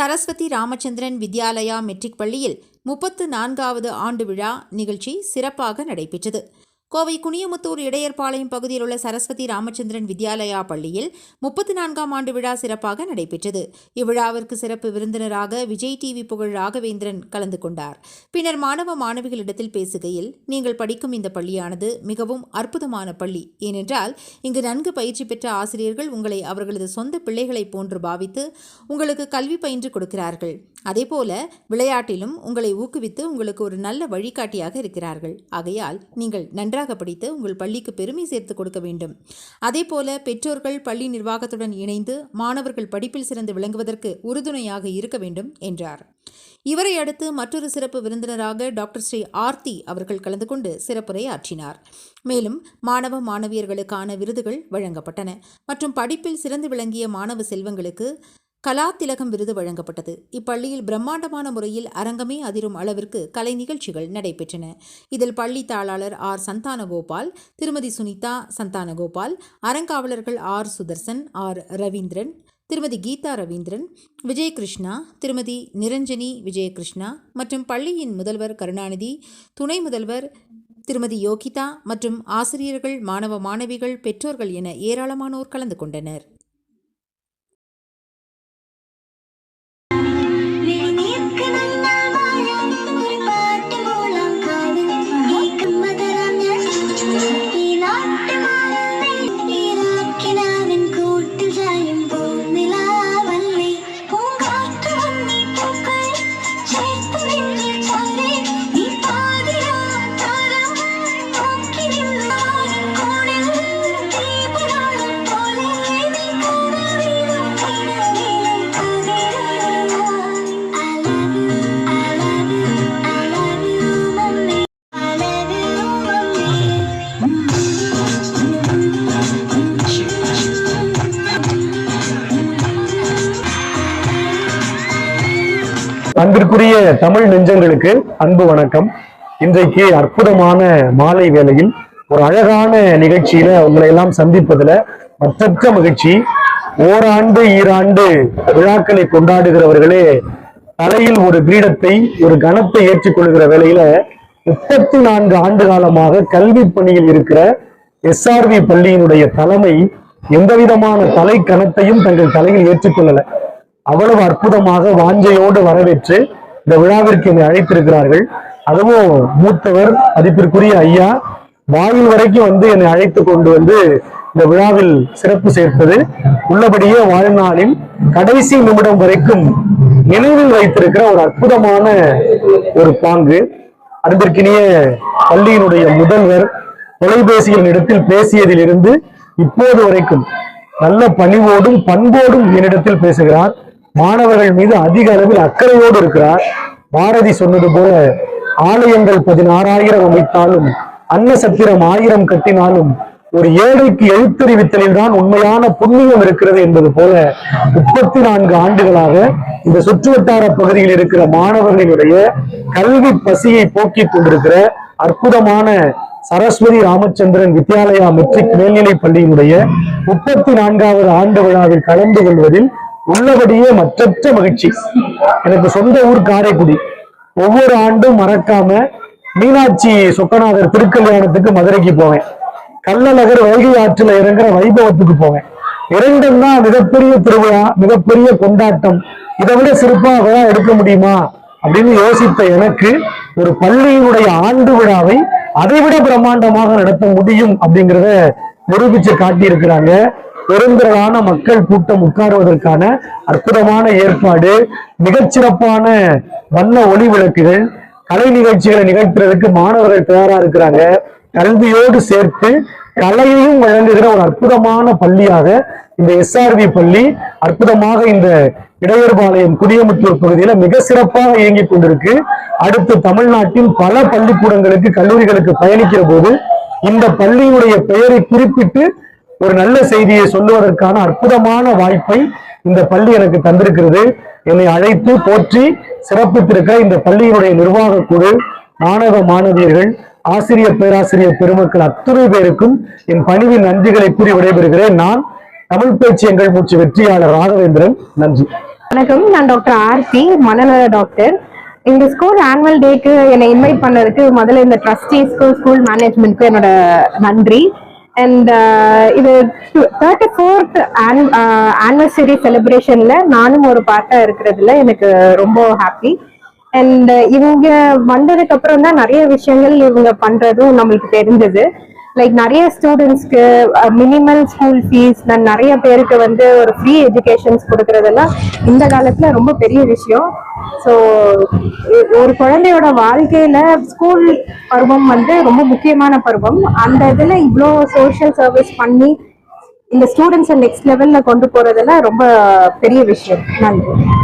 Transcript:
Saraswati Ramachandran Vidyalaya matric பள்ளியில் முப்பத்து நான்காவது ஆண்டு விழா நிகழ்ச்சி சிறப்பாக நடைபெற்றது. கோவை குனியமுத்தூர் இடையர்பாளையம் பகுதியில் உள்ள சரஸ்வதி ராமச்சந்திரன் வித்யாலயா பள்ளியில் முப்பத்து நான்காம் ஆண்டு விழா சிறப்பாக நடைபெற்றது. இவ்விழாவிற்கு சிறப்பு விருந்தினராக விஜய் டிவி புகழ் ராகவேந்திரன் கலந்து கொண்டார். பின்னர் மாணவ மாணவிகளிடத்தில் பேசுகையில் நீங்கள் படிக்கும் இந்த பள்ளியானது மிகவும் அற்புதமான பள்ளி. ஏனென்றால் இங்கு நன்கு பயிற்சி பெற்ற ஆசிரியர்கள் உங்களை அவர்களது சொந்த பிள்ளைகளைப் போன்று பாவித்து உங்களுக்கு கல்வி பயின்று கொடுக்கிறார்கள். அதேபோல விளையாட்டிலும் உங்களை ஊக்குவித்து உங்களுக்கு ஒரு நல்ல வழிகாட்டியாக இருக்கிறார்கள். ஆகையால் நீங்கள் நன்றாக படித்து உங்கள் பள்ளிக்கு பெருமை சேர்த்து கொடுக்க வேண்டும். அதேபோல பெற்றோர்கள் பள்ளி நிர்வாகத்துடன் இணைந்து மாணவர்கள் படிப்பில் சிறந்து விளங்குவதற்கு உறுதுணையாக இருக்க வேண்டும் என்றார். இவரை அடுத்து மற்றொரு சிறப்பு விருந்தினராக டாக்டர் ஸ்ரீ ஆர்த்தி அவர்கள் கலந்து கொண்டு சிறப்புரை ஆற்றினார் மேலும் மாணவ மாணவியர்களுக்கான விருதுகள் வழங்கப்பட்டன. மற்றும் படிப்பில் சிறந்து விளங்கிய மாணவ செல்வங்களுக்கு கலா திலகம் விருது வழங்கப்பட்டது. இப்பள்ளியில் பிரம்மாண்டமான முறையில் அரங்கமே அதிரும் அளவிற்கு கலை நிகழ்ச்சிகள் நடைபெற்றன. இதில் பள்ளி தாளாளர் ஆர். சந்தானகோபால் திருமதி சுனிதா சந்தானகோபால் அறங்காவலர்கள் ஆர். சுதர்சன் ஆர். ரவீந்திரன் திருமதி கீதா ரவீந்திரன் விஜயகிருஷ்ணா திருமதி நிரஞ்சனி விஜயகிருஷ்ணா மற்றும் பள்ளியின் முதல்வர் கருணாநிதி துணை முதல்வர் திருமதி யோகிதா மற்றும் ஆசிரியர்கள் மாணவ மாணவிகள் பெற்றோர்கள் என ஏராளமானோர் கலந்து கொண்டனர். அன்பிற்குரிய தமிழ் நெஞ்சங்களுக்கு அன்பு வணக்கம். இன்றைக்கு அற்புதமான மாலை வேளையில் ஒரு அழகான நிகழ்ச்சியில உங்களை எல்லாம் சந்திப்பதுல மற்றற்ற மகிழ்ச்சி. ஓராண்டு ஈராண்டு விழாக்களை கொண்டாடுகிறவர்களே தலையில் ஒரு கிரீடத்தை ஒரு கணத்தை ஏற்றுக்கொள்கிற வேளையில முப்பத்தி நான்கு ஆண்டு காலமாக கல்வி பணியில் இருக்கிற எஸ்ஆர்வி பள்ளியினுடைய தலைமை எந்த விதமான தலை கணத்தையும் தங்கள் தலையில் ஏற்றுக்கொள்ளல. அவ்வளவு அற்புதமாக வாஞ்சையோடு வரவேற்று இந்த விழாவிற்கு என்னை அழைத்திருக்கிறார்கள். அதுவும் மூத்தவர் மதிப்பிற்குரிய ஐயா வாயில் வரைக்கும் வந்து என்னை அழைத்து கொண்டு வந்து இந்த விழாவில் சிறப்பு சேர்ப்பது உள்ளபடியே வாழ்நாளின் கடைசி நிமிடம் வரைக்கும் நினைவில் வைத்திருக்கிற ஒரு அற்புதமான ஒரு பாங்கு. அன்பிற்கினிய பள்ளியினுடைய முதல்வர் தொலைபேசியின் இடத்தில் பேசியதிலிருந்து இப்போது வரைக்கும் நல்ல பணிவோடும் பண்போடும் என்னிடத்தில் பேசுகிறார். மாணவர்கள் மீது அதிக அளவில் அக்கறையோடு இருக்கிறார். பாரதி சொன்னது போல ஆலயங்கள் பதினாறாயிரம் அமைத்தாலும் அன்ன சத்திரம் ஆயிரம் கட்டினாலும் ஒரு ஏழைக்கு எழுத்தறிவித்தலில் தான் உண்மையான புண்ணியம் இருக்கிறது என்பது போல முப்பத்தி நான்கு ஆண்டுகளாக இந்த சுற்றுவட்டார பகுதியில் இருக்கிற மாணவர்களுடைய கல்வி பசியை போக்கிக் கொண்டிருக்கிற அற்புதமான சரஸ்வதி ராமச்சந்திரன் வித்யாலயா மெட்ரிக் மேல்நிலை பள்ளியினுடைய முப்பத்தி நான்காவது ஆண்டு விழாவில் கலந்து கொள்வதில் உள்ளபடியே மற்றற்ற மகிழ்ச்சி. எனக்கு சொந்த ஊர் காரைக்குடி. ஒவ்வொரு ஆண்டும் மறக்காம மீனாட்சி சொக்கநாதர் திருக்கல்யாணத்துக்கு மதுரைக்கு போவேன். கள்ளநகர் வைகை ஆற்றில் இறங்குற வைபவத்துக்கு போவேன். இரண்டும் தான் மிகப்பெரிய திருவிழா மிகப்பெரிய கொண்டாட்டம். இதை விட சிறப்பா விழா எடுக்க முடியுமா? அப்படின்னு யோசித்த எனக்கு ஒரு பள்ளியினுடைய ஆண்டு விழாவை அதைவிட பிரம்மாண்டமாக நடத்த முடியும் அப்படிங்கிறத நிரூபிச்சு காட்டியிருக்கிறாங்க பெருந்திரளான மக்கள் கூட்டம் உட்காருவதற்கான அற்புதமான ஏற்பாடு மிகச்சிறப்பான வண்ண ஒளி விளக்குகள் கலை நிகழ்ச்சிகளை நிகழ்த்துறதுக்கு மாணவர்கள் தயாரா இருக்கிறாங்க. கல்வியோடு சேர்த்து கலையையும் வழங்குகிற ஒரு அற்புதமான பள்ளியாக இந்த எஸ்ஆர்வி பள்ளி அற்புதமாக இந்த இடையர்பாளையம் குடியமுத்தூர் பகுதியில மிக சிறப்பாக இயங்கிக் கொண்டிருக்கு. அடுத்து தமிழ்நாட்டின் பல பள்ளிக்கூடங்களுக்கு கல்லூரிகளுக்கு பயணிக்கிற போது இந்த பள்ளியுடைய பெயரை குறிப்பிட்டு ஒரு நல்ல செய்தியை சொல்லுவதற்கான அற்புதமான வாய்ப்பை இந்த பள்ளி எனக்கு தந்திருக்கிறது. என்னை அழைத்து போற்றி சிறப்பித்திருக்க இந்த பள்ளியினுடைய நிர்வாக குழு மாணவ மாணவியர்கள் ஆசிரியர் பேராசிரியர் பெருமக்கள் அத்துணை பேருக்கும் என் பணிவின் நன்றிகளை கூறி விடைபெறுகிறேன். நான் தமிழ் பேச்சு எங்கள் மூச்சு வெற்றியாளர் ராகவேந்திரன். நன்றி. வணக்கம். நான் டாக்டர் ஆர்த்தி மனநல டாக்டர். இந்த ஸ்கூல் ஆனுவல் டேக்கு என்னை இன்வைட் பண்ணதுக்கு முதல்ல இந்த ட்ரஸ்டீஸ்க்கும் ஸ்கூல் மேனேஜ்மெண்ட்க்கும் என்னோட நன்றி. அண்ட் uh, இது தேர்ட்டி ஃபோர்த் ஆனிவர்சரி செலிப்ரேஷன்ல நானும் ஒரு பார்ட்டா இருக்கிறதுல எனக்கு ரொம்ப ஹாப்பி அண்ட் uh, இவங்க வந்ததுக்கு அப்புறம் தான் நிறைய விஷயங்கள் இவங்க பண்றதும் நம்மளுக்கு தெரிஞ்சது. லைக் நிறைய ஸ்டூடெண்ட்ஸ்க்கு மினிமல் ஸ்கூல் ஃபீஸ் நான் நிறைய பேருக்கு வந்து ஒரு ஃப்ரீ எஜுகேஷன்ஸ் கொடுக்கறதெல்லாம் இந்த காலத்துல ரொம்ப பெரிய விஷயம். ஸோ ஒரு குழந்தையோட வாழ்க்கையில ஸ்கூல் பருவம் வந்து ரொம்ப முக்கியமான பருவம். அந்த இதுல இவ்வளோ சோஷியல் சர்வீஸ் பண்ணி இந்த ஸ்டூடெண்ட்ஸை நெக்ஸ்ட் லெவல்ல கொண்டு போகிறதுல ரொம்ப பெரிய விஷயம். நன்றி.